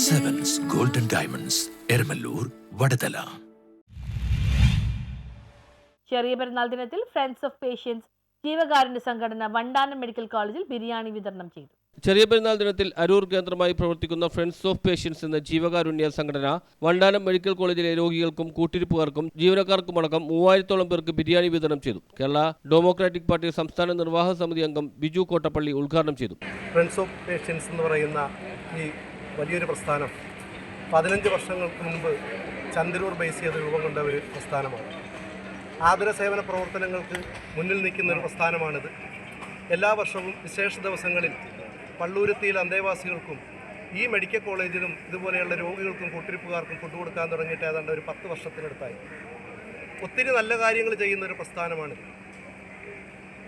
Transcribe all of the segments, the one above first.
Diamonds Eramalloor Vadathala ചെറിയ പെരുന്നാൾ ദിനത്തിൽ friends of patients ജീവകാരുണ്യ സംഘടന വണ്ടാനം മെഡിക്കൽ കോളേജിൽ ബിരിയാണി വിതരണം ചെയ്തു. ചെറിയ പെരുന്നാൾ ദിനത്തിൽ അരൂർ കേന്ദ്രമായി പ്രവർത്തിക്കുന്ന ഫ്രണ്ട്സ് ഓഫ് പേഷ്യൻസ് എന്ന ജീവകാരുണ്യ സംഘടന വണ്ടാനം മെഡിക്കൽ കോളേജിലെ രോഗികൾക്കും കൂട്ടിരിപ്പുകാർക്കും ജീവനക്കാർക്കുമടക്കം മൂവായിരത്തോളം പേർക്ക് ബിരിയാണി വിതരണം ചെയ്തു. കേരള ഡെമോക്രാറ്റിക് പാർട്ടി സംസ്ഥാന നിർവാഹക സമിതി അംഗം ബിജു കോട്ടപ്പള്ളി ഉദ്ഘാടനം ചെയ്തു. ഫ്രണ്ട്സ് ഓഫ് പേഷ്യൻസ് എന്ന് പറയുന്ന ഈ വലിയൊരു പ്രസ്ഥാനം. പതിനഞ്ച് വർഷങ്ങൾക്ക് മുൻപ് ചന്ദ്രൂർ ബേസ് ചെയ്ത് രൂപം കൊണ്ട ഒരു പ്രസ്ഥാനമാണ്. ആതുര സേവന പ്രവർത്തനങ്ങൾക്ക് മുന്നിൽ നിൽക്കുന്ന ഒരു പ്രസ്ഥാനമാണിത്. എല്ലാ വർഷവും വിശേഷ ദിവസങ്ങളിൽ പള്ളൂരത്തിയിൽ അന്തേവാസികൾക്കും ഈ മെഡിക്കൽ കോളേജിലും ഇതുപോലെയുള്ള രോഗികൾക്കും കൂട്ടിരിപ്പുകാർക്കും ഫുഡ് കൊടുക്കാൻ തുടങ്ങിയിട്ട് ഏതാണ്ട് ഒരു പത്ത് വർഷത്തിനടുത്തായി. ഒത്തിരി നല്ല കാര്യങ്ങൾ ചെയ്യുന്ന ഒരു പ്രസ്ഥാനമാണിത്.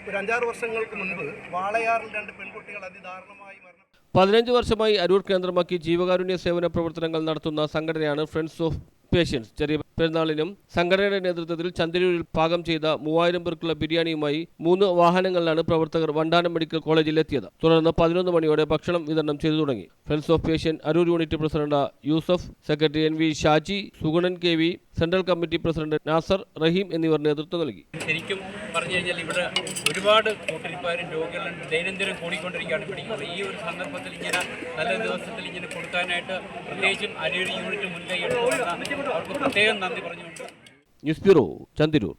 ഒരു അഞ്ചാറ് വർഷങ്ങൾക്ക് മുൻപ് വാളയാറിൽ രണ്ട് പെൺകുട്ടികൾ അതിദാരുണമായി മരണം പതിനഞ്ച് വർഷമായി അരൂർ കേന്ദ്രമാക്കി ജീവകാരുണ്യ സേവന പ്രവർത്തനങ്ങൾ നടത്തുന്ന സംഘടനയാണ് ഫ്രണ്ട്സ് ഓഫ് പേഷ്യൻസ് ചെറിയ പെരുന്നാളിനും സംഘടനയുടെ നേതൃത്വത്തിൽ ചന്ദ്രൂരിൽ പാകം ചെയ്ത മൂവായിരം പേർക്കുള്ള ബിരിയാണിയുമായി മൂന്ന് വാഹനങ്ങളിലാണ് പ്രവർത്തകർ വണ്ടാനം മെഡിക്കൽ കോളേജിൽ എത്തിയത് തുടർന്ന് പതിനൊന്ന് മണിയോടെ ഭക്ഷണം വിതരണം ചെയ്തു തുടങ്ങി. Friends of Aroor unit president Yusuf secretary N V Shaji Sugunan K V central committee president Nasar Rahim എന്നിവർ നേതൃത്വം നൽകി. ശരിക്കും പറഞ്ഞു കഴിഞ്ഞാൽ ഇവിടെ ഒരുപാട് കൂട്ടിരിപ്പാരും രോഗികളും ദൈനംദിനം കൂടിക്കൊണ്ടിരിക്കുകയാണ് പിടിക്കുന്നത് ഈ ഒരു സന്ദർഭത്തിൽ ഇങ്ങനെ നല്ല ദിവസത്തിൽ ഇങ്ങനെ കൊടുക്കാനായിട്ട് പ്രത്യേകിച്ചും അരൂർ യൂണിറ്റ് മുൻകൈ അവർക്ക് പ്രത്യേകം നന്ദി പറഞ്ഞുകൊണ്ട്. News bureau Chandiroor.